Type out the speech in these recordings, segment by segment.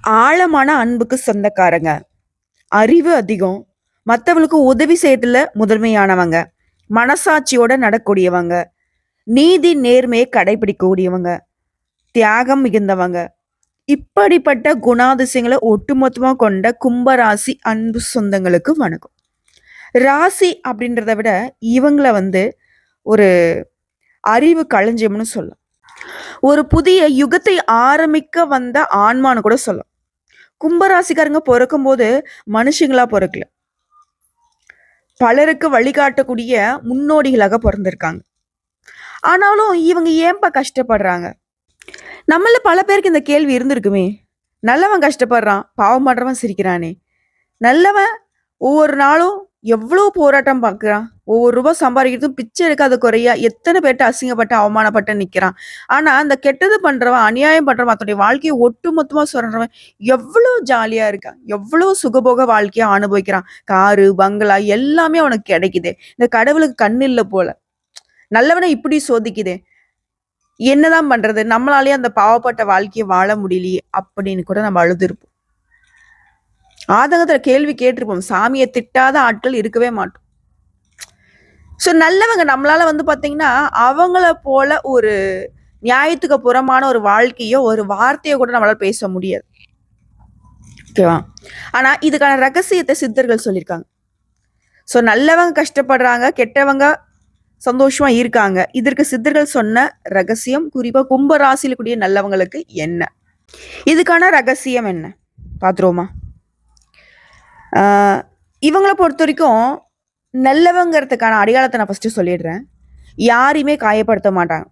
ஆழமான அன்புக்கு சொந்தக்காரங்க. அறிவு அதிகம். மற்றவங்களுக்கு உதவி செய்யறதுல முதன்மையானவங்க. மனசாட்சியோட நடக்கக்கூடியவங்க. நீதி, நேர்மையை கடைபிடிக்கக்கூடியவங்க. தியாகம் மிகுந்தவங்க. இப்படிப்பட்ட குணாதிசயங்களை ஒட்டுமொத்தமாக கொண்ட கும்பராசி அன்பு சொந்தங்களுக்கு வணக்கம். ராசி அப்படின்றத விட இவங்களை வந்து ஒரு அறிவு களஞ்சியம்னு சொல்லலாம். ஒரு புதிய யுகத்தை ஆரம்பிக்க வந்த ஆன்மான்னு கூட சொல்லலாம். கும்பராசிக்காரங்க பொறக்கும்போது மனுஷங்களா பிறக்கல பலருக்கு வழிகாட்டக்கூடிய முன்னோடிகளாக பிறந்திருக்காங்க ஆனாலும் இவங்க ஏன்பா கஷ்டப்படுறாங்க? நம்மள பல பேருக்கு இந்த கேள்வி இருந்திருக்குமே. நல்லவன் கஷ்டப்படுறான், பாவம் பண்றவன் சிரிக்கிறானே. நல்லவன் ஒவ்வொரு நாளும் எவ்வளோ போராட்டம் பார்க்குறான். ஒவ்வொரு ரூபா சம்பாதிக்கிறதும் பிச்சை எடுக்காத குறையா எத்தனை பேர்ட்ட அசிங்கப்பட்டு, அவமானப்பட்டு நிற்கிறான் ஆனால் அந்த கெட்டது பண்ணுறவன் அநியாயம் பண்ணுறவன் அதனுடைய வாழ்க்கையை ஒட்டு மொத்தமாக சொல்கிறவன் எவ்வளோ ஜாலியாக இருக்கான். எவ்வளோ சுகபோக வாழ்க்கையை அனுபவிக்கிறான். காரு, பங்களா எல்லாமே அவனுக்கு கிடைக்குதே. இந்த கடவுளுக்கு கண் இல்லை போல. நல்லவனை இப்படி சோதிக்குதே. என்னதான் பண்ணுறது நம்மளாலேயே அந்த பாவப்பட்ட வாழ்க்கையை வாழ முடியலையே! அப்படின்னு கூட நம்ம அழுதுருப்போம். ஆதங்கத்தில் கேள்வி கேட்டிருப்போம். சாமியை திட்டாத ஆட்கள் இருக்கவே மாட்டோம். ஸோ நல்லவங்க நம்மளால வந்து பார்த்தீங்கன்னா, அவங்கள போல ஒரு நியாயத்துக்கு புறமான ஒரு வாழ்க்கையோ, ஒரு வார்த்தையோ கூட நம்மளால பேச முடியாது. ஓகேவா? ஆனா, இதுக்கான ரகசியத்தை சித்தர்கள் சொல்லியிருக்காங்க. ஸோ நல்லவங்க கஷ்டப்படுறாங்க, கெட்டவங்க சந்தோஷமா இருக்காங்க. இதற்கு சித்தர்கள் சொன்ன ரகசியம், குறிப்பா கும்பராசியில் கூடிய நல்லவங்களுக்கு என்ன? இதுக்கான ரகசியம் என்ன? பார்த்துருவோமா? இவங்களை பொறுத்த வரைக்கும் நல்லவங்கிறதுக்கான அடையாளத்தை நான் ஃபஸ்ட்டு சொல்லிடுறேன். யாரையுமே காயப்படுத்த மாட்டாங்க.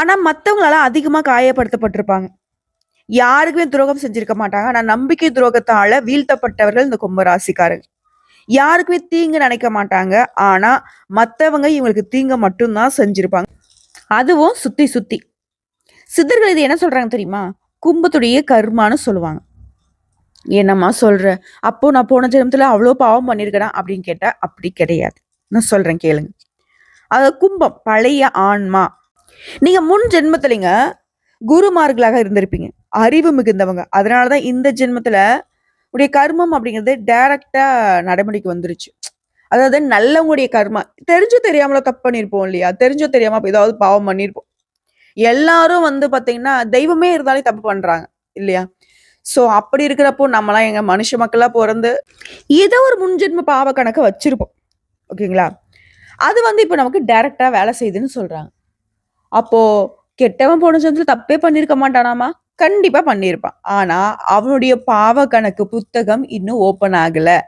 ஆனால் மற்றவங்களால அதிகமாக காயப்படுத்தப்பட்டிருப்பாங்க. யாருக்குமே துரோகம் செஞ்சிருக்க மாட்டாங்க. ஆனால் நம்பிக்கை துரோகத்தால் வீழ்த்தப்பட்டவர்கள் இந்த கும்பராசிக்காரங்க. யாருக்குமே தீங்கு நினைக்க மாட்டாங்க. ஆனால் மற்றவங்க இவங்களுக்கு தீங்க மட்டும்தான் செஞ்சுருப்பாங்க அதுவும் சுற்றி சுற்றி சித்தர்கள் இது என்ன சொல்கிறாங்க தெரியுமா? கும்பத்துடைய கர்மான்னு சொல்லுவாங்க. என்னம்மா சொல்கிற அப்போ நான் போன ஜென்மத்துல அவ்வளோ பாவம் பண்ணியிருக்கேனா? அப்படின்னு கேட்டால் அப்படி கிடையாது. நான் சொல்றேன் கேளுங்க. அது கும்பம், பழைய ஆன்மா. நீங்க முன் ஜென்மத்துலங்க குருமார்களாக இருந்திருப்பீங்க. அறிவு மிகுந்தவங்க. அதனால தான் இந்த ஜென்மத்துல உடைய கர்மம் அப்படிங்கிறது டைரக்டாக நடைமுறைக்கு வந்துருச்சு. அதாவது நல்லவங்களுடைய கர்மா. தெரிஞ்சோ தெரியாமலோ தப்பு பண்ணியிருப்போம் இல்லையா? தெரிஞ்சோ தெரியாம இப்போ ஏதாவது பாவம் பண்ணியிருப்போம். எல்லாரும் வந்து பார்த்தீங்கன்னா, தெய்வமே இருந்தாலே தப்பு பண்றாங்க. இல்லையா? ஸோ அப்படி இருக்கிறப்போ நம்மலாம் எங்கள் மனுஷ மக்களாக பிறந்து ஏதோ ஒரு முன்ஜென்ம பாவ கணக்கை வச்சுருப்போம் ஓகேங்களா? அது வந்து இப்போ நமக்கு டைரெக்டாக வேலை செய்யுதுன்னு சொல்கிறாங்க அப்போ கெட்டவன் போன ஜென்மத்துல தப்பே பண்ணியிருக்க மாட்டானாமா? கண்டிப்பாக பண்ணியிருப்பான். ஆனால் அவனுடைய பாவ கணக்கு புத்தகம் இன்னும் ஓப்பன் ஆகலை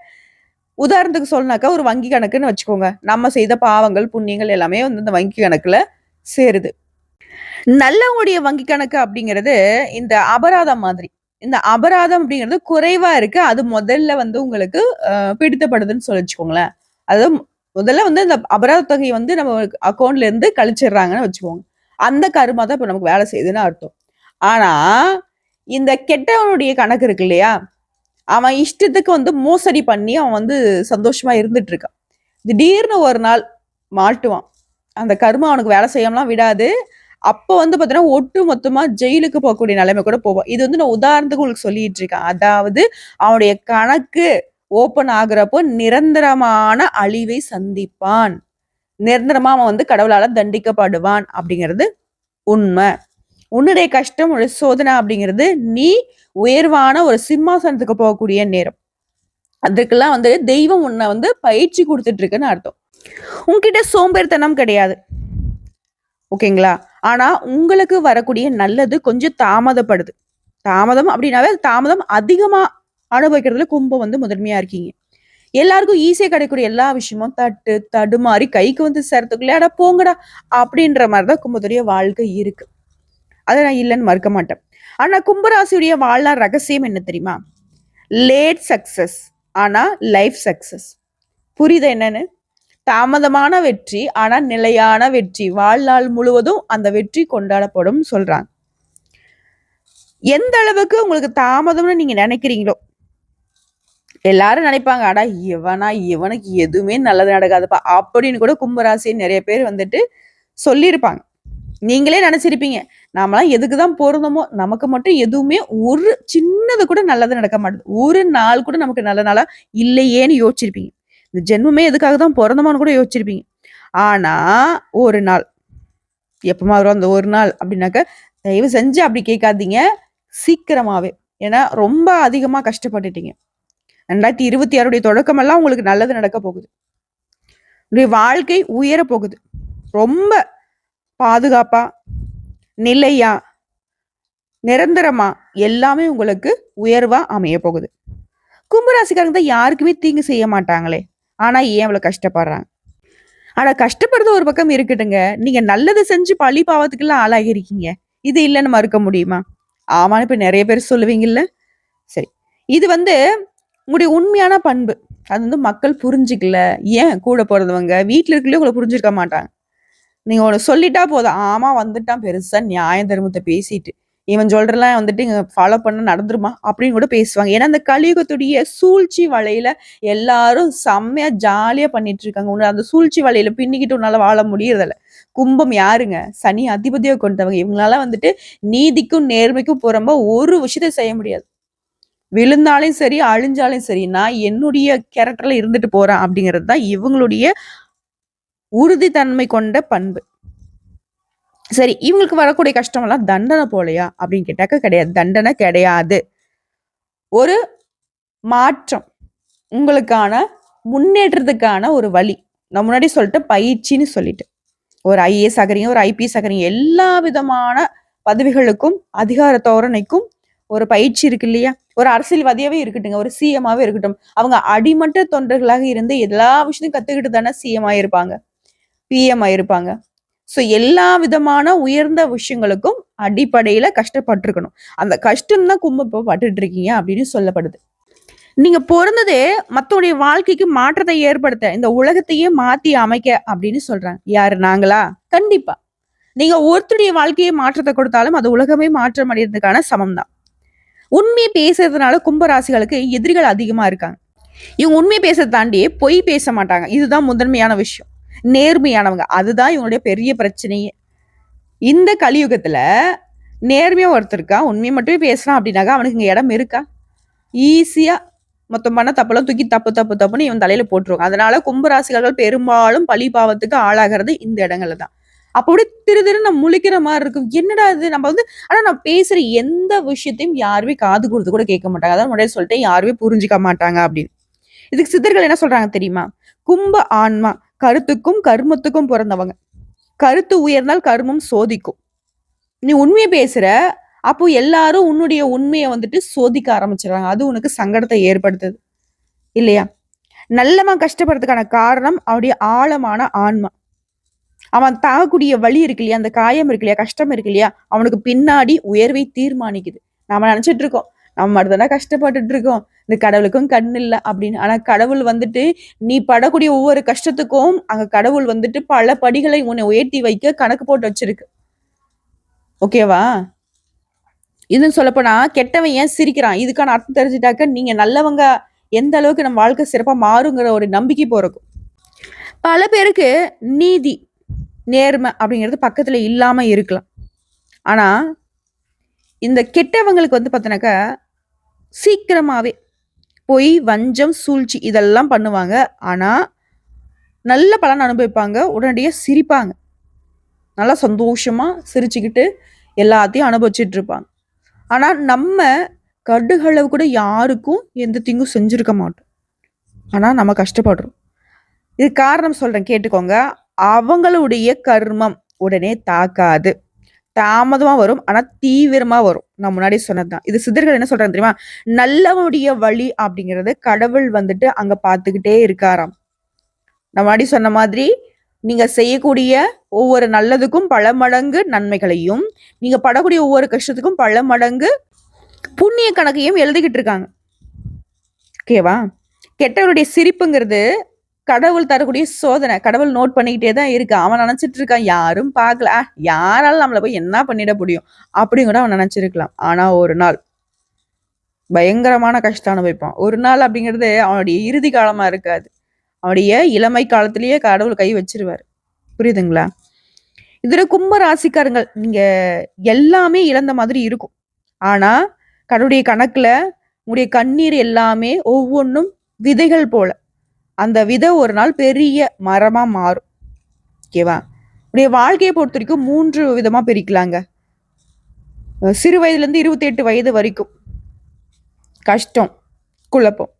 உதாரணத்துக்கு சொன்னாக்கா ஒரு வங்கி கணக்குன்னு வச்சுக்கோங்க. நம்ம செய்த பாவங்கள், புண்ணியங்கள் எல்லாமே வந்து இந்த வங்கி கணக்கில் சேருது. நல்லவங்களுடைய வங்கி கணக்கு அப்படிங்கிறது இந்த அபராதம் மாதிரி. இந்த அபராதம் அப்படிங்கிறது குறைவா இருக்கு. அது முதல்ல வந்து உங்களுக்கு பிடித்தப்படுதுன்னு சொல்லி வச்சுக்கோங்களேன். அதாவது முதல்ல வந்து இந்த அபராத தொகையை வந்து நம்ம அக்கௌண்ட்ல இருந்து கழிச்சிடுறாங்கன்னு வச்சுக்கோங்க. அந்த கருமா தான் இப்போ நமக்கு வேலை செய்யுதுன்னு அர்த்தம். ஆனா, இந்த கெட்டவனுடைய கணக்கு இருக்கு இல்லையா? அவன் இஷ்டத்துக்கு வந்து மோசடி பண்ணி அவன் வந்து சந்தோஷமா இருந்துட்டு இருக்கான். திடீர்னு ஒரு நாள் மாட்டுவான். அந்த கருமா அவனுக்கு வேலை செய்யாமலாம் விடாது. அப்போ வந்து பார்த்தீங்கன்னா, ஒட்டு மொத்தமாக ஜெயிலுக்கு போகக்கூடிய நிலைமை கூட போவோம் இது வந்து நான் உதாரணத்துக்கு உங்களுக்கு சொல்லிட்டு இருக்கேன். அதாவது அவனுடைய கணக்கு ஓப்பன் ஆகுறப்போ நிரந்தரமான அழிவை சந்திப்பான். நிரந்தரமா அவன் வந்து கடவுளால தண்டிக்கப்படுவான் அப்படிங்கிறது உண்மை. உன்னுடைய கஷ்டம், ஒரு சோதனை அப்படிங்கிறது நீ உயர்வான ஒரு சிம்மாசனத்துக்கு போகக்கூடிய நேரம். அதுக்கெல்லாம் வந்து தெய்வம் உன்னை வந்து பயிற்சி கொடுத்துட்டு இருக்குன்னு அர்த்தம். உன்கிட்ட சோம்பேறித்தனம் கிடையாது. ஓகேங்களா? ஆனா, உங்களுக்கு வரக்கூடிய நல்லது கொஞ்சம் தாமதப்படுது. தாமதம் அப்படின்னாவே தாமதம் அதிகமா அனுபவிக்கிறதுல கும்பம் வந்து முதன்மையா இருக்கீங்க. எல்லாருக்கும் ஈஸியாக கிடைக்கக்கூடிய எல்லா விஷயமும் தட்டு, தடுமாறி கைக்கு வந்து சேர்த்துக்குள்ளே "அட போங்கடா" அப்படின்ற மாதிரி தான் கும்பத்துடைய வாழ்க்கை இருக்கு. அதை நான் இல்லைன்னு மறுக்க மாட்டேன். ஆனால் கும்பராசியுடைய வாழ்நாள் ரகசியம் என்ன தெரியுமா? Late success. ஆனால் லைஃப் சக்சஸ். புரியுது என்னன்னு? தாமதமான வெற்றி, ஆனா நிலையான வெற்றி. வாழ்நாள் முழுவதும் அந்த வெற்றி கொண்டாடப்படும் சொல்றாங்க. எந்த அளவுக்கு உங்களுக்கு தாமதம்னு நீங்க நினைக்கிறீங்களோ எல்லாரும் நினைப்பாங்க, ஆடா இவனா? இவனுக்கு எதுவுமே நல்லது நடக்காதுப்பா" அப்படின்னு கூட கும்பராசி நிறைய பேர் வந்துட்டு சொல்லியிருப்பாங்க. நீங்களே நினைச்சிருப்பீங்க நாமலாம் எதுக்கு தான் பிறந்தோமோ நமக்கு மட்டும் எதுவுமே ஒரு சின்னது கூட நல்லது நடக்க மாட்டேது ஒரு நாள் கூட நமக்கு நல்ல நாளா இல்லையேன்னு யோசிச்சிருப்பீங்க இந்த ஜென்மமே எதுக்காக தான் பிறந்தமான்னு கூட யோசிச்சிருப்பீங்க. ஆனா ஒரு நாள் எப்பமா வரும் அந்த ஒரு நாள் அப்படின்னாக்க தயவு செஞ்சு அப்படி கேட்காதீங்க. சீக்கிரமாவே. ஏன்னா ரொம்ப அதிகமா கஷ்டப்பட்டுட்டீங்க. ரெண்டாயிரத்தி இருபத்தி ஆறுடைய தொடக்கமெல்லாம் உங்களுக்கு நல்லது நடக்க போகுது. உங்களுடைய வாழ்க்கை உயர போகுது. ரொம்ப பாதுகாப்பா நிலையா நிரந்தரமா எல்லாமே உங்களுக்கு உயர்வா அமைய போகுது. கும்பராசிக்காரங்க தான் யாருக்குமே தீங்கு செய்ய மாட்டாங்களே. ஆனால் ஏன் அவ்வளோ கஷ்டப்படுறாங்க? ஆனால் கஷ்டப்படுறது ஒரு பக்கம் இருக்கட்டுங்க நீங்கள் நல்லது செஞ்சு பழி பாவத்துக்கெல்லாம் ஆளாகிருக்கீங்க இது இல்லைன்னு மறுக்க முடியுமா? ஆமான்னு இப்போ நிறைய பேர் சொல்லுவீங்கல்ல. சரி. இது வந்து உங்களுடைய உண்மையான பண்பு. அது வந்து மக்கள் புரிஞ்சிக்கல. ஏன் கூட போறதவங்க வீட்டில் இருக்கலையும் உங்களை புரிஞ்சிருக்க மாட்டாங்க. நீங்கள் ஒன்று சொல்லிட்டா போதும். ஆமாம் வந்துட்டான். பெருசாக நியாய தர்மத்தை பேசிட்டு. இவன் சொல்றலாம் வந்துட்டு இங்க ஃபாலோ பண்ண நடந்துருமா? அப்படின்னு கூட பேசுவாங்க. ஏன்னா அந்த கலியுகத்துடைய சூழ்ச்சி வலையில எல்லாரும் செம்மையா ஜாலியா பண்ணிட்டு இருக்காங்க உன்னை அந்த சூழ்ச்சி வலையில பின்னிக்கிட்டு உன்னால வாழ முடியறதில்ல. கும்பம் யாருங்க? சனி அதிபதியை கொண்டவங்க. இவங்களால வந்துட்டு நீதிக்கும் நேர்மைக்கும் புறம்ப ஒரு விஷயத்த செய்ய முடியாது. விழுந்தாலும் சரி அழிஞ்சாலும் சரி நான் என்னுடைய கேரக்டர்ல இருந்துட்டு போறேன் அப்படிங்கிறது தான் இவங்களுடைய உறுதித்தன்மை கொண்ட பண்பு. சரி இவங்களுக்கு வரக்கூடிய கஷ்டமெல்லாம் தண்டனை போலையா அப்படின்னு கேட்டாக்க கிடையாது. தண்டனை கிடையாது. ஒரு மாற்றம் உங்களுக்கான முன்னேற்றத்துக்கான ஒரு வழி. நான் முன்னாடி சொல்லிட்டு பயிற்சின்னு சொல்லிட்டு. ஒரு ஐஏஎஸ் ஆகிறீங்க ஒரு ஐபிஎஸ் ஆகிறீங்க எல்லா விதமான பதவிகளுக்கும் அதிகார தோரணைக்கும் ஒரு பயிற்சி இருக்கு இல்லையா? ஒரு அரசியல்வாதியாவே இருக்கட்டுங்க ஒரு சிஎம்மாவே இருக்கட்டும். அவங்க அடிமட்ட தொண்டர்களாக இருந்து எல்லா விஷயத்தையும் கத்துக்கிட்டு தானே சிஎம் ஆயிருப்பாங்க. பிஎம் ஆயிருப்பாங்க. ஸோ எல்லா விதமான உயர்ந்த விஷயங்களுக்கும் அடிப்படையில கஷ்டப்பட்டிருக்கணும். அந்த கஷ்டம் தான் கும்ப பட்டுட்டு இருக்கீங்க அப்படின்னு சொல்லப்படுது. நீங்க பிறந்ததே மற்றவுடைய வாழ்க்கைக்கு மாற்றத்தை ஏற்படுத்த இந்த உலகத்தையே மாத்தி அமைக்க அப்படின்னு சொல்றாங்க. யாரு? நாங்களா? கண்டிப்பா. நீங்க ஒருத்தருடைய வாழ்க்கையை மாற்றத்தை கொடுத்தாலும் அது உலகமே மாற்றம் அடைகிறதுக்கான சமம் தான் உண்மையை பேசுறதுனால கும்பராசிகளுக்கு எதிரிகள் அதிகமா இருக்காங்க. இவங்க உண்மையை பேசுறதை தாண்டி பொய் பேச மாட்டாங்க. இதுதான் முதன்மையான விஷயம். நேர்மையானவங்க. அதுதான் இவங்களுடைய பெரிய பிரச்சனையே இந்த கலியுகத்துல நேர்மையா ஒருத்தர் இருக்கா? உண்மையை மட்டுமே பேசுறான் அப்படின்னாக்கா அவனுக்கு இங்க இடம் இருக்கா? ஈஸியா மொத்தம் பண்ண தப்பெல்லாம் தூக்கி தப்பு தப்பு தப்புன்னு இவன் தலையில போட்டுருவாங்க அதனால கும்பராசிகர்கள் பெரும்பாலும் பழி பாவத்துக்கு ஆளாகிறது இந்த இடங்கள்ல தான். அப்போ திரு திரு நம்ம முழிக்கிற மாதிரி இருக்கும். என்னடா இது? நம்ம வந்து ஆனா நான் பேசுற எந்த விஷயத்தையும் யாருமே காது கொடுத்து கூட கேட்க மாட்டாங்க. அதான் முன்னாடி சொல்லிட்டு யாருமே புரிஞ்சுக்க மாட்டாங்க அப்படின்னு. இதுக்கு சித்தர்கள் என்ன சொல்றாங்க தெரியுமா? கும்ப ஆன்மா. கருத்துக்கும் கர்மத்துக்கும் பிறந்தவங்க. கருத்து உயர்ந்தால் கர்மம் சோதிக்கும். நீ உண்மையை பேசுற அப்போ எல்லாரும் உன்னுடைய உண்மையை வந்துட்டு சோதிக்க ஆரம்பிச்சிடுறாங்க. அது உனக்கு சங்கடத்தை ஏற்படுத்துது. இல்லையா? நல்லவன் கஷ்டப்படுறதுக்கான காரணம் அவருடைய ஆழமான ஆன்மா. அவன் தாகக்கூடிய வழி இருக்கு இல்லையா? அந்த காயம் இருக்கு இல்லையா? கஷ்டம் இருக்கு இல்லையா? அவனுக்கு பின்னாடி உயர்வை தீர்மானிக்குது. நாம நினைச்சிட்டு இருக்கோம். நம்ம மட்டும்தானே கஷ்டப்பட்டுட்டு இருக்கோம். இந்த கடவுளுக்கும் கண் இல்லை அப்படின்னு. ஆனா கடவுள் வந்துட்டு நீ படக்கூடிய ஒவ்வொரு கஷ்டத்துக்கும் அங்க கடவுள் வந்துட்டு பல படிகளை உன்னை உயர்த்தி வைக்க கணக்கு போட்டு வச்சிருக்கு. ஓகேவா? இதுன்னு சொல்லப்போனா கெட்டவன் ஏன் சிரிக்கிறான்? இதுக்கான அர்த்தம் தெரிஞ்சுட்டாக்க நீங்க நல்லவங்க எந்த அளவுக்கு நம்ம வாழ்க்கை சிறப்பா மாறுங்கிற ஒரு நம்பிக்கை போறக்கும் பல பேருக்கு நீதி நேர்மை அப்படிங்கிறது பக்கத்துல இல்லாம இருக்கலாம். ஆனா இந்த கெட்டவங்களுக்கு வந்து பார்த்தீங்கன்னாக்கா சீக்கிரமாவே பொய் வஞ்சம் சூழ்ச்சி இதெல்லாம் பண்ணுவாங்க. ஆனால் நல்ல பலன் அனுபவிப்பாங்க. உடனடியாக சிரிப்பாங்க. நல்லா சந்தோஷமா சிரிச்சுக்கிட்டு எல்லாத்தையும் அனுபவிச்சுட்டு இருப்பாங்க ஆனால் நம்ம கடுகளவு கூட யாருக்கும் எந்த தீங்கும் செஞ்சுருக்க மாட்டோம். ஆனால் நம்ம கஷ்டப்படுறோம். இது காரணம் சொல்கிறேன் கேட்டுக்கோங்க. அவங்களுடைய கர்மம் உடனே தாக்காது. தாமதமாக வரும் ஆனால் தீவிரமாக வரும். நான் முன்னாடி சொன்னது தான் இது சிதர்கள் என்ன சொல்றாங்க தெரியுமா? நல்லவனுடைய வழி அப்படிங்கிறது கடவுள் வந்துட்டு அங்கே பார்த்துக்கிட்டே இருக்காராம். நான் முன்னாடி சொன்ன மாதிரி நீங்க செய்யக்கூடிய ஒவ்வொரு நல்லதுக்கும் பல மடங்கு நன்மைகளையும் நீங்க படக்கூடிய ஒவ்வொரு கஷ்டத்துக்கும் பல மடங்கு புண்ணிய கணக்கையும் எழுதிக்கிட்டு இருக்காங்க. ஓகேவா? கெட்டவருடைய சிரிப்புங்கிறது கடவுள் தரக்கூடிய சோதனை கடவுள் நோட் பண்ணிக்கிட்டே தான் இருக்கு. அவன் நினைச்சிட்டு இருக்கான் யாரும் பார்க்கல. யாராலும் யாரால நம்மள போய் என்ன பண்ணிட முடியும்? அப்படின்னு கூட அவன் நினைச்சிருக்கலாம். ஆனா ஒரு நாள் பயங்கரமான கஷ்டம் அனுபவிப்பான். ஒரு நாள் அப்படிங்கிறது அவனுடைய இறுதி காலமா இருக்காது. அவனுடைய இளமை காலத்திலேயே கடவுள் கை வச்சிருவார். புரியுதுங்களா? இதுல கும்ப ராசிக்காரங்கள். நீங்க எல்லாமே இழந்த மாதிரி இருக்கும். ஆனா கடவுளுடைய கணக்குல உங்களுடைய கண்ணீர் எல்லாமே ஒவ்வொன்றும் விதைகள் போல. அந்த விதை ஒரு நாள் பெரிய மரமாக மாறும். ஓகேவா? உடைய வாழ்க்கையை பொறுத்த வரைக்கும் மூன்று விதமாக பிரிக்கலாங்க. சிறு வயதுலேருந்து இருபத்தி எட்டு வயது வரைக்கும். கஷ்டம் குழப்பம்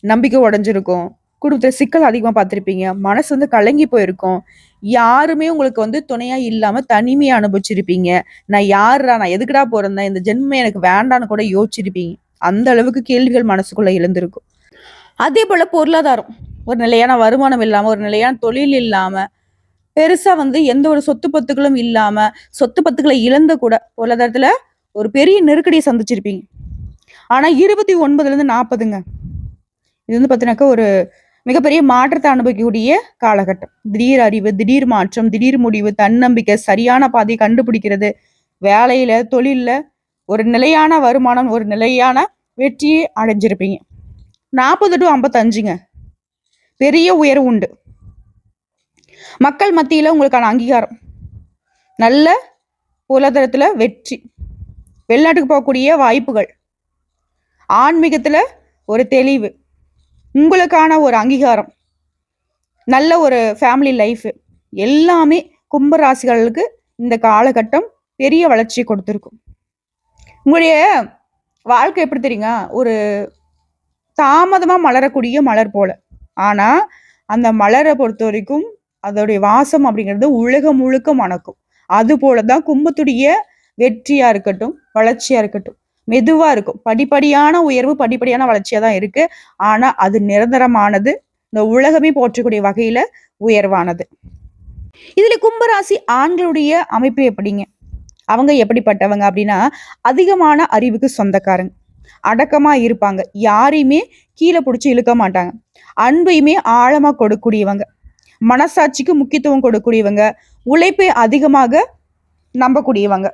நம்பிக்கை உடஞ்சிருக்கும். குடும்பத்தில் சிக்கல் அதிகமாக பார்த்துருப்பீங்க. மனசு வந்து கலங்கி போயிருக்கும். யாருமே உங்களுக்கு வந்து துணையாக இல்லாமல் தனிமையை அனுபவிச்சிருப்பீங்க. நான் யாருடா நான் எதுக்குடா போகிறேன் இந்த ஜென்மம் எனக்கு வேண்டான்னு கூட யோசிச்சிருப்பீங்க. அந்த அளவுக்கு கேள்விகள் மனசுக்குள்ளே எழுந்திருக்கும். அதே போல் பொருளாதாரம். ஒரு நிலையான வருமானம் இல்லாமல் ஒரு நிலையான தொழில் இல்லாமல் பெருசாக வந்து எந்த ஒரு சொத்து பத்துக்களும் இல்லாமல் சொத்து பத்துக்களை இழந்த கூட பொருளாதாரத்தில் ஒரு பெரிய நெருக்கடியை சந்திச்சிருப்பீங்க. ஆனால் இருபத்தி ஒன்பதுலேருந்து நாற்பதுங்க இது வந்து பார்த்தீங்கன்னாக்கா ஒரு மிகப்பெரிய மாற்றத்தை அனுபவிக்கக்கூடிய காலகட்டம். திடீர் அறிவு திடீர் மாற்றம் திடீர் முடிவு தன்னம்பிக்கை சரியான பாதையை கண்டுபிடிக்கிறது வேலையில தொழிலில் ஒரு நிலையான வருமானம் ஒரு நிலையான வெற்றியை அடைஞ்சிருப்பீங்க. நாற்பது டு ஐம்பத்தஞ்சுங்க. பெரிய உயர்வு உண்டு. மக்கள் மத்தியில் உங்களுக்கான அங்கீகாரம். நல்ல பொருளாதாரத்தில் வெற்றி. வெளிநாட்டுக்கு போகக்கூடிய வாய்ப்புகள். ஆன்மீகத்தில் ஒரு தெளிவு. உங்களுக்கான ஒரு அங்கீகாரம். நல்ல ஒரு ஃபேமிலி லைஃபு எல்லாமே கும்பராசிகளுக்கு இந்த காலகட்டம் பெரிய வளர்ச்சியை கொடுத்துருக்கும். உங்களுடைய வாழ்க்கை எப்படி தெரியுங்க ஒரு தாமதமாக மலரக்கூடிய மலர் போல். ஆனா அந்த மலரை பொறுத்த வரைக்கும் அதோடைய வாசம் அப்படிங்கிறது உலகம் முழுக்க மணக்கும். அது போலதான் கும்பத்துடைய வெற்றியா இருக்கட்டும் வளர்ச்சியா இருக்கட்டும். மெதுவா இருக்கும். படிப்படியான உயர்வு படிப்படியான வளர்ச்சியாக தான் இருக்கு. ஆனா அது நிரந்தரமானது இந்த உலகமே போற்றக்கூடிய வகையில உயர்வானது. இதுல கும்பராசி ஆண்களுடைய அமைப்பு எப்படிங்க? அவங்க எப்படிப்பட்டவங்க அப்படின்னா அதிகமான அறிவுக்கு சொந்தக்காரங்க. அடக்கமா இருப்பாங்க. யாரையுமே கீழே பிடிச்சி இழுக்க மாட்டாங்க. அன்பையுமே ஆழமாக கொடுக்கக்கூடியவங்க. மனசாட்சிக்கு முக்கியத்துவம் கொடுக்கக்கூடியவங்க. உழைப்பை அதிகமாக நம்பக்கூடியவங்க.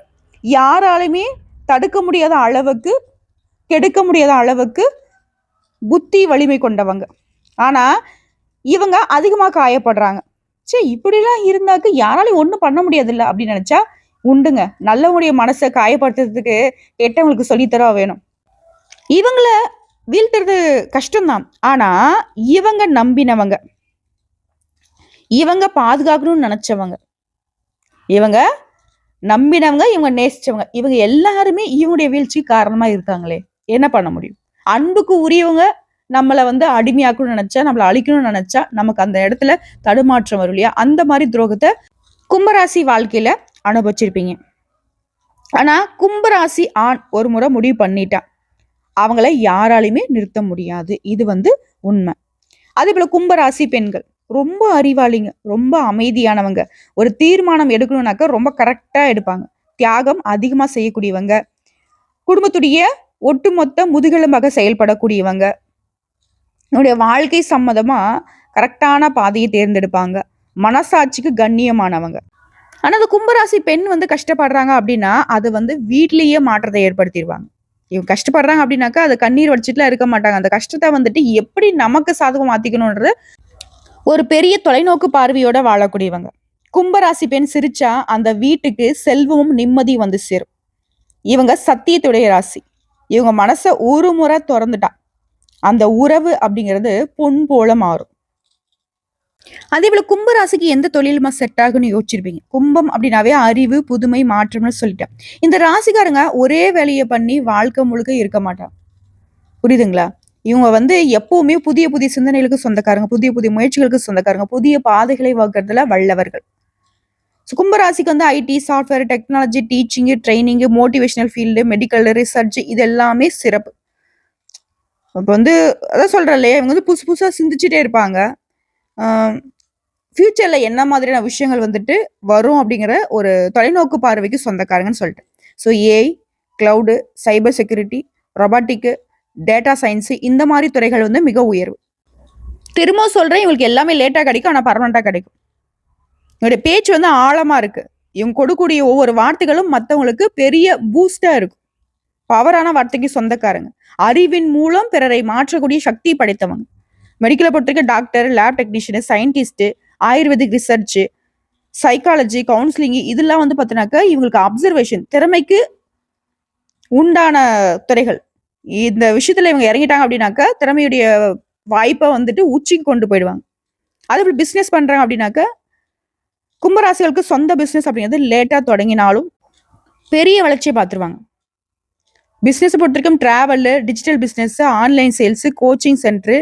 யாராலுமே தடுக்க முடியாத அளவுக்கு கெடுக்க முடியாத அளவுக்கு புத்தி வலிமை கொண்டவங்க. ஆனால் இவங்க அதிகமாக காயப்படுறாங்க. சே இப்படிலாம் இருந்தாக்க யாராலையும் ஒன்றும் பண்ண முடியாதுல்ல அப்படின்னு நினச்சா உண்டுங்க. நல்லவங்களுடைய மனசை காயப்படுத்துறதுக்கு கெட்டவங்களுக்கு சொல்லித்தரவா வேணும். இவங்கள வீழ்த்துறது கஷ்டம்தான். ஆனா இவங்க நம்பினவங்க. இவங்க பாதுகாக்கணும்னு நினைச்சவங்க. இவங்க நம்பினவங்க இவங்க நேசிச்சவங்க. இவங்க எல்லாருமே இவங்களுடைய வீழ்ச்சிக்கு காரணமா இருக்காங்களே. என்ன பண்ண முடியும்? அன்புக்கு உரியவங்க நம்மளை வந்து அடிமையாக்கணும்னு நினைச்சா நம்மளை அழிக்கணும்னு நினைச்சா நமக்கு அந்த இடத்துல தடுமாற்றம் வரும் இல்லையா? அந்த மாதிரி துரோகத்தை கும்பராசி வாழ்க்கையில அனுபவிச்சிருப்பீங்க. ஆனா கும்பராசி ஆண் ஒரு முறை முடிவு பண்ணிட்டான். அவங்கள யாராலையுமே நிறுத்த முடியாது. இது வந்து உண்மை. அதே போல கும்பராசி பெண்கள் ரொம்ப அறிவாளிங்க ரொம்ப அமைதியானவங்க. ஒரு தீர்மானம் எடுக்கணும்னாக்க ரொம்ப கரெக்டாக எடுப்பாங்க. தியாகம் அதிகமாக செய்யக்கூடியவங்க. குடும்பத்துடைய ஒட்டுமொத்த முதுகெலும்பாக செயல்படக்கூடியவங்க. என்னுடைய வாழ்க்கை சம்மதமாக கரெக்டான பாதையை தேர்ந்தெடுப்பாங்க. மனசாட்சிக்கு கண்ணியமானவங்க. ஆனால் அந்த கும்பராசி பெண் வந்து கஷ்டப்படுறாங்க அப்படின்னா அது வந்து வீட்லேயே மாற்றத்தை ஏற்படுத்திடுவாங்க. இவங்க கஷ்டப்படுறாங்க அப்படின்னாக்கா அது கண்ணீர் வடிச்சிட்டுலாம் இருக்க மாட்டாங்க. அந்த கஷ்டத்தை வந்துட்டு எப்படி நமக்கு சாதகம் மாத்திக்கணும்ன்றது ஒரு பெரிய தொலைநோக்கு பார்வையோட வாழக்கூடியவங்க. கும்பராசி பெண் சிரிச்சா அந்த வீட்டுக்கு செல்வமும் நிம்மதியும் வந்து சேரும். இவங்க சத்தியத்துடைய ராசி. இவங்க மனசை ஒரு முறை திறந்துட்டா. அந்த உறவு அப்படிங்கிறது பொன் போல மாறும். அதே போல கும்பராசிக்கு எந்த தொழிலுமா செட் ஆகும்னு யோசிச்சிருப்பீங்க. கும்பம் அப்படின்னாவே அறிவு புதுமை மாற்றம்னு சொல்லிட்டேன். இந்த ராசிக்காரங்க ஒரே வேலையை பண்ணி வாழ்க்கை முழுக்க இருக்க மாட்டாங்க. புரியுதுங்களா? இவங்க வந்து எப்பவுமே புதிய புதிய சிந்தனைகளுக்கு சொந்தக்காரங்க புதிய புதிய முயற்சிகளுக்கு சொந்தக்காரங்க புதிய பாதைகளை வகுக்கிறதுல வல்லவர்கள். ஸோ கும்பராசிக்கு வந்து IT software technology teaching training motivational field medical research இது எல்லாமே சிறப்பு. இப்போ வந்து அதான் சொல்கிறேன் இல்லையா இவங்க வந்து புதுசு புதுசாக சிந்திச்சுட்டே இருப்பாங்க. ஃப்யூச்சரில் என்ன மாதிரியான விஷயங்கள் வந்துட்டு வரும் அப்படிங்கிற ஒரு தொலைநோக்கு பார்வைக்கு சொந்தக்காரங்கன்னு சொல்லிட்டு. So AI cloud cyber security robotic data science இந்த மாதிரி துறைகள் வந்து மிக உயர்வு. திரும்ப சொல்கிறேன் இவங்களுக்கு எல்லாமே லேட்டாக கிடைக்கும் ஆனால் பர்மனெண்ட்டாக கிடைக்கும். இவங்களுடைய பேச்சு வந்து ஆழமாக இருக்குது இவங்க கொடுக்கூடிய ஒவ்வொரு வார்த்தைகளும் மற்றவங்களுக்கு பெரிய பூஸ்டாக இருக்கும். பவரான வார்த்தைக்கு சொந்தக்காரங்க. அறிவின் மூலம் பிறரை மாற்றக்கூடிய சக்தி படைத்தவங்க. மெடிக்கலை பொறுத்தவரைக்கும் doctor lab technician scientist ayurvedic research psychology counselling இதெல்லாம் வந்து பார்த்தினாக்கா இவங்களுக்கு அப்சர்வேஷன் திறமைக்கு உண்டான துறைகள். இந்த விஷயத்தில் இவங்க இறங்கிட்டாங்க அப்படின்னாக்கா திறமையுடைய வாய்ப்பை வந்துட்டு உச்சிக்கு கொண்டு போயிடுவாங்க. அதே போல் பிஸ்னஸ் பண்ணுறாங்க அப்படின்னாக்கா கும்பராசிகளுக்கு சொந்த பிஸ்னஸ் அப்படிங்கிறது லேட்டாக தொடங்கினாலும் பெரிய வளர்ச்சியை பார்த்துருவாங்க. பிஸ்னஸ் பொறுத்த வரைக்கும் travel digital business online sales coaching centre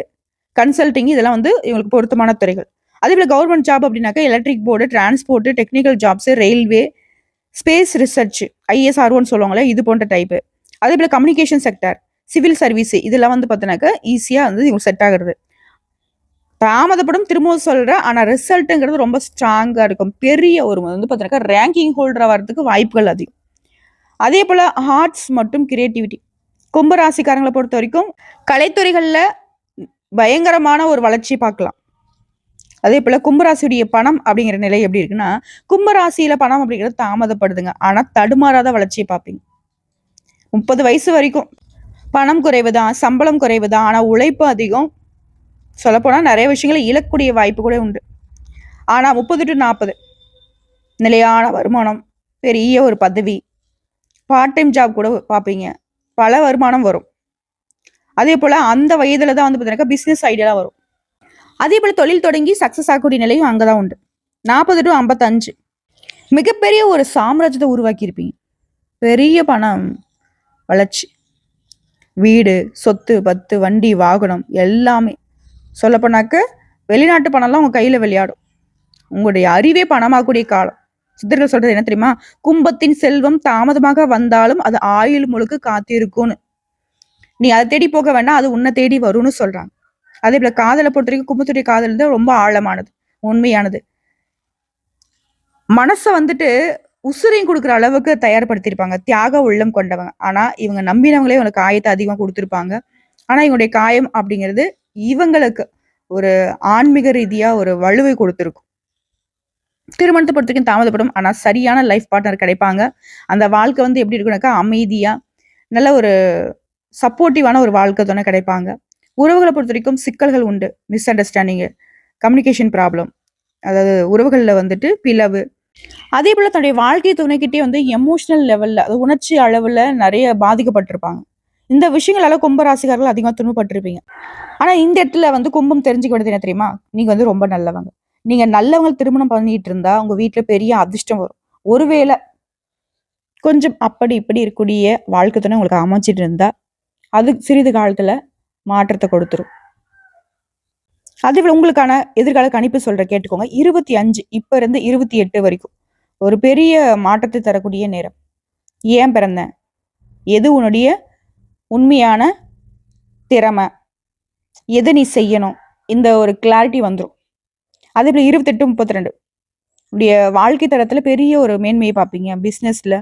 consulting இதெல்லாம் வந்து இவங்களுக்கு பொருத்தமான துறைகள். அதே போல் கவர்மெண்ட் ஜாப் அப்படின்னாக்கா electric board transport technical jobs railway space research ஐஎஸ்ஆர்ஓன்னு சொல்லுவாங்களே இது போன்ற டைப்பு அதே போல் கம்யூனிகேஷன் செக்டர் சிவில் சர்வீஸ் இதெல்லாம் வந்து பார்த்தீங்கன்னாக்கா ஈஸியாக வந்து இவங்களுக்கு செட் ஆகிறது. தாமதப்படும் திரும்பவும் சொல்கிறேன் ஆனால் ரிசல்ட்டுங்கிறது ரொம்ப ஸ்ட்ராங்காக இருக்கும். பெரிய ஒரு வந்து பார்த்தீங்கன்னாக்கா ரேங்கிங் ஹோல்டராக வரதுக்கு வாய்ப்புகள் அதிகம். அதே போல் ஹார்ட்ஸ் மற்றும் கிரியேட்டிவிட்டி கும்பராசிக்காரங்களை பொறுத்த வரைக்கும் கலைத்துறைகளில் பயங்கரமான ஒரு வளர்ச்சி பார்க்கலாம். அதே போல் கும்பராசியுடைய பணம் அப்படிங்கிற நிலை எப்படி இருக்குன்னா கும்பராசியில் பணம் அப்படிங்கிறது தாமதப்படுதுங்க. ஆனால் தடுமாறாத வளர்ச்சியை பார்ப்பீங்க. முப்பது வயசு வரைக்கும் பணம் குறைவு தான் சம்பளம் குறைவு தான் ஆனால் உழைப்பு அதிகம். சொல்லப்போனால் நிறைய விஷயங்களை இழக்கக்கூடிய வாய்ப்பு கூட உண்டு. ஆனால் முப்பது டு நாற்பது நிலையான வருமானம் பெரிய ஒரு பதவி பார்ட் டைம் ஜாப் கூட பார்ப்பீங்க. பல வருமானம் வரும். அதே போல் அந்த வயதில் தான் வந்து பார்த்தீங்கன்னா பிஸ்னஸ் ஐடியாலாம் வரும். அதே போல் தொழில் தொடங்கி சக்ஸஸ் ஆகக்கூடிய நிலையும் அங்கே தான் உண்டு. நாற்பது டு ஐம்பத்தஞ்சு. மிகப்பெரிய ஒரு சாம்ராஜ்யத்தை உருவாக்கியிருப்பீங்க. பெரிய பணம் வளர்ச்சி. வீடு சொத்து பத்து வண்டி வாகனம் எல்லாமே. சொல்லப்போனாக்க வெளிநாட்டு பணம்லாம் உங்கள் கையில் விளையாடும். உங்களுடைய அறிவே பணமாகக்கூடிய காலம். சித்தர்கள் சொல்றது என்ன தெரியுமா? கும்பத்தின் செல்வம் தாமதமாக வந்தாலும் அது ஆயுள் முழுக்க காத்திருக்கும்னு. நீ அதை தேடி போக வேண்டாம் அது உன்னை தேடி வரும்னு சொல்றாங்க. அதே போல காதலை பொறுத்த வரைக்கும் கும்பத்துடைய காதல் வந்து ரொம்ப ஆழமானது உண்மையானது. மனசை வந்துட்டு உசுரையும் கொடுக்குற அளவுக்கு தயார்படுத்தியிருப்பாங்க. தியாக உள்ளம் கொண்டவங்க. ஆனா இவங்க நம்பினவங்களே இவங்களுக்கு காயத்தை அதிகமாக கொடுத்துருப்பாங்க. ஆனா இவங்களுடைய காயம் அப்படிங்கிறது இவங்களுக்கு ஒரு ஆன்மீக ரீதியா ஒரு வலுவை கொடுத்துருக்கும். திருமணத்தை பொறுத்த வரைக்கும் தாமதப்படும். ஆனா சரியான லைஃப் பார்ட்னர் கிடைப்பாங்க. அந்த வாழ்க்கை வந்து எப்படி இருக்குனாக்கா அமைதியா நல்ல ஒரு சப்போர்ட்டிவான ஒரு வாழ்க்கை துணை கிடைப்பாங்க. உறவுகளை பொறுத்த வரைக்கும் சிக்கல்கள் உண்டு மிஸ் அண்டர்ஸ்டாண்டிங்கு கம்யூனிகேஷன் ப்ராப்ளம் அதாவது உறவுகளில் வந்துட்டு பிளவு. அதே போல் தன்னுடைய வாழ்க்கை துணைக்கிட்டே வந்து எமோஷனல் லெவலில் அது உணர்ச்சி அளவில் நிறைய பாதிக்கப்பட்டிருப்பாங்க. இந்த விஷயங்களால கும்பராசிகாரர்கள் அதிகமாக துன்பப்பட்டிருப்பீங்க. ஆனால் இந்த இடத்துல வந்து கும்பம் தெரிஞ்சுக்க வேண்டியது என்ன தெரியுமா? நீங்கள் வந்து ரொம்ப நல்லவங்க. நீங்கள் நல்லவங்க திருமணம் பண்ணிட்டு இருந்தா உங்கள் வீட்டில் பெரிய அதிர்ஷ்டம் வரும். ஒருவேளை கொஞ்சம் அப்படி இப்படி இருக்கக்கூடிய வாழ்க்கை துணை உங்களுக்கு அமைச்சிட்டு இருந்தா அது சிறிது காலத்தில் மாற்றத்தை கொடுத்துரும். அதே உங்களுக்கான எதிர்கால கணிப்பு சொல்ற கேட்டுக்கோங்க. இருபத்தி அஞ்சு இப்ப இருந்து இருபத்தி எட்டு வரைக்கும். ஒரு பெரிய மாற்றத்தை தரக்கூடிய நேரம். ஏன் பிறந்தேன்? எது உன்னுடைய உண்மையான திறமை? எதை நீ செய்யணும்? இந்த ஒரு கிளாரிட்டி வந்துடும் அதே போல் இருபத்தெட்டு முப்பத்தி ரெண்டு உடைய வாழ்க்கை தரத்தில் பெரிய ஒரு மேன்மையை பார்ப்பீங்க. பிஸ்னஸில்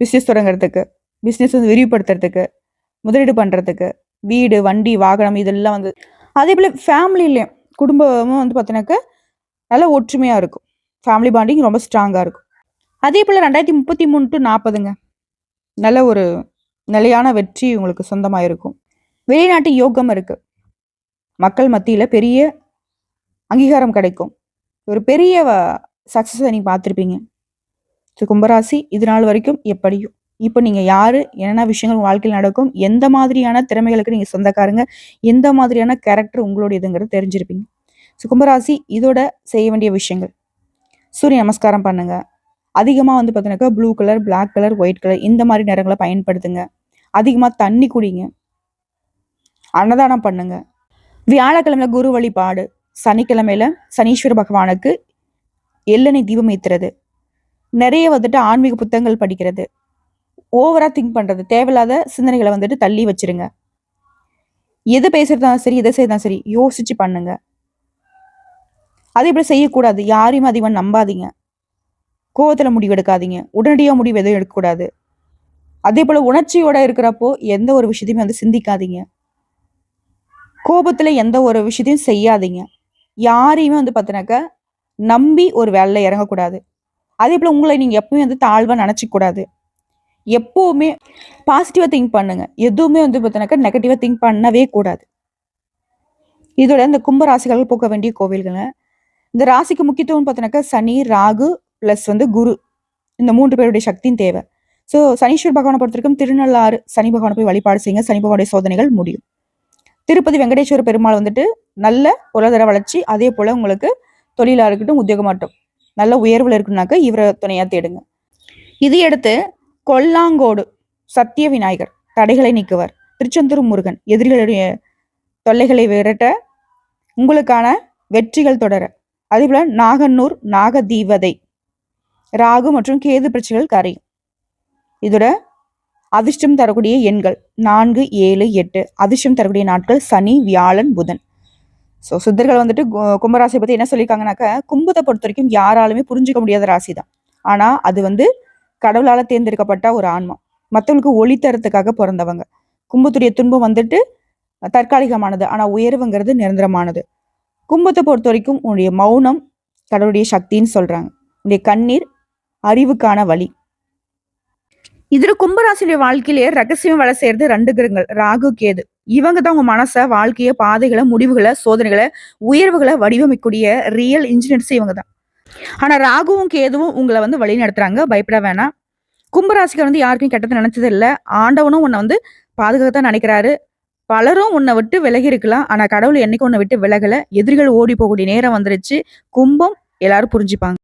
பிஸ்னஸ் தொடங்குறதுக்கு பிஸ்னஸ் வந்து விரிவுபடுத்துறதுக்கு. முதலீடு பண்ணுறதுக்கு வீடு வண்டி வாகனம் இதெல்லாம் வந்து அதே போல் ஃபேமிலிலையும் குடும்பமும் வந்து பார்த்தீங்கன்னாக்க நல்லா ஒற்றுமையாக இருக்கும். ஃபேமிலி பாண்டிங் ரொம்ப ஸ்ட்ராங்காக இருக்கும். அதே போல் ரெண்டாயிரத்தி முப்பத்தி மூணு டு நாற்பதுங்க. நல்ல ஒரு நிலையான வெற்றி உங்களுக்கு சொந்தமாக இருக்கும். வெளிநாட்டு யோகம் இருக்குது மக்கள் மத்தியில் பெரிய அங்கீகாரம் கிடைக்கும். ஒரு பெரிய சக்ஸஸை நீங்கள் பார்த்துருப்பீங்க. ஸோ கும்பராசி இது நாள் வரைக்கும் எப்படியும். இப்போ நீங்கள் யார்? என்னென்ன விஷயங்கள் உங்கள் வாழ்க்கையில் நடக்கும்? எந்த மாதிரியான திறமைகளுக்கு நீங்கள் சொந்தக்காரங்க? எந்த மாதிரியான கேரக்டர் உங்களுடையதுங்கிறது தெரிஞ்சிருப்பீங்க. ஸோ கும்பராசி இதோட செய்ய வேண்டிய விஷயங்கள். சூரிய நமஸ்காரம் பண்ணுங்க. அதிகமாக வந்து பார்த்தீங்கன்னாக்கா blue colour black colour white colour இந்த மாதிரி நிறங்களை பயன்படுத்துங்க. அதிகமாக தண்ணி குடிங்க. அன்னதானம் பண்ணுங்க. வியாழக்கிழமையில குரு வழிபாடு. சனிக்கிழமையில சனீஸ்வர பகவானுக்கு எள்ளெண்ணெய் தீபம் ஏத்துறது. நிறைய வந்துட்டு ஆன்மீக புத்தகங்கள் படிக்கிறது. ஓவரா திங்க் பண்றது தேவையில்லாத சிந்தனைகளை வந்துட்டு தள்ளி வச்சிருங்க. எது பேசுறதா சரி எதை செய்யறதா சரி யோசிச்சு பண்ணுங்க. அதே இப்படி செய்யக்கூடாது. யாரையும் அதிகமாக நம்பாதீங்க. கோவத்தில் முடிவு எடுக்காதீங்க உடனடியாக முடிவு எதுவும் எடுக்கக்கூடாது. அதே போல் உணர்ச்சியோட இருக்கிறப்போ எந்த ஒரு விஷயத்தையுமே வந்து சிந்திக்காதீங்க. கோபத்தில் எந்த ஒரு விஷயத்தையும் செய்யாதீங்க. யாரையுமே வந்து பார்த்தினாக்க நம்பி ஒரு வேலையில் இறங்கக்கூடாது. அதே போல் உங்களை நீங்கள் எப்பவுமே வந்து தாழ்வாக நினச்சிக்கூடாது எப்போவுமே பாசிட்டிவாக திங்க் பண்ணுங்க. எதுவுமே வந்து பார்த்தீங்கன்னாக்கா நெகட்டிவாக திங்க் பண்ணவே கூடாது. இதோட இந்த கும்ப ராசிகள் போக வேண்டிய கோவில்களை. இந்த ராசிக்கு முக்கியத்துவம் பார்த்தோன்னாக்கா சனி ராகு ப்ளஸ் வந்து குரு. இந்த மூன்று பேருடைய சக்தியும் தேவை. ஸோ சனீஸ்வர் பகவானை பொறுத்திருக்கும் திருநள்ளாறு சனி பகவானை போய் வழிபாடு செய்யுங்க. சனி பகவானுடைய சோதனைகள் முடியும். திருப்பதி வெங்கடேஸ்வர பெருமாள் வந்துட்டு நல்ல பொருளாதார வளர்ச்சி அதே போல உங்களுக்கு தொழிலாக இருக்கட்டும் உத்தியோகமாட்டும் நல்ல உயர்வில் இருக்குனாக்க இவரை துணையாக தேடுங்க. இதையடுத்து கொல்லாங்கோடு சத்திய விநாயகர் தடைகளை நீக்குவர். திருச்செந்தூர் முருகன் எதிரிகளுடைய தொல்லைகளை விரட்ட உங்களுக்கான வெற்றிகள் தொடர. அதேபோல நாகன்னூர் நாகதீவதை ராகு மற்றும் கேது பிரச்சனைகள் கரையும். இதோட அதிர்ஷ்டம் தரக்கூடிய எண்கள் நான்கு ஏழு எட்டு. அதிர்ஷ்டம் தரக்கூடிய நாட்கள் சனி வியாழன் புதன். ஸோ சித்தர்கள் வந்துட்டு கு- கும்பராசியை பற்றி என்ன சொல்லியிருக்காங்கனாக்கா கும்பத்தை பொறுத்த வரைக்கும் யாராலுமே புரிஞ்சிக்க முடியாத ராசி தான் ஆனால் அது வந்து கடவுளால் தேர்ந்தெடுக்கப்பட்ட ஒரு ஆன்மா. மற்றவங்களுக்கு ஒளி தரத்துக்காக பிறந்தவங்க. கும்பத்துடைய துன்பம் வந்துட்டு தற்காலிகமானது. ஆனால் உயர்வுங்கிறது நிரந்தரமானது. கும்பத்தை பொறுத்த வரைக்கும் உன்னுடைய மௌனம் கடவுளுடைய சக்தின்னு சொல்றாங்க. உன்னுடைய கண்ணீர் அறிவுக்கான வழி. இதில் கும்பராசியுடைய வாழ்க்கையிலேயே ரகசியம் வேலை செய்யறது ரெண்டு கிரகங்கள். ராகு கேது. இவங்க தான் உங்க மனசை வாழ்க்கைய பாதைகளை முடிவுகளை சோதனைகளை உயர்வுகளை வடிவமைக்கக்கூடிய ரியல் இன்ஜினியர்ஸ் இவங்க தான் ஆனால் ராகுவும் கேதுவும் உங்களை வந்து வழி நடத்துறாங்க. பயப்பட வேணாம். கும்பராசிக்கு வந்து யாருக்கும் கெட்டது நினைச்சது இல்லை. ஆண்டவனும் உன்னை வந்து பாதுகாக்கத்தான் நினைக்கிறாரு. பலரும் உன்னை விட்டு விலகி இருக்கலாம் ஆனால் கடவுள் என்னைக்கு உன்னை விட்டு விலகலை. எதிரிகள் ஓடி போகக்கூடிய நேரம் வந்துருச்சு. கும்பம் எல்லாரும் புரிஞ்சுப்பாங்க.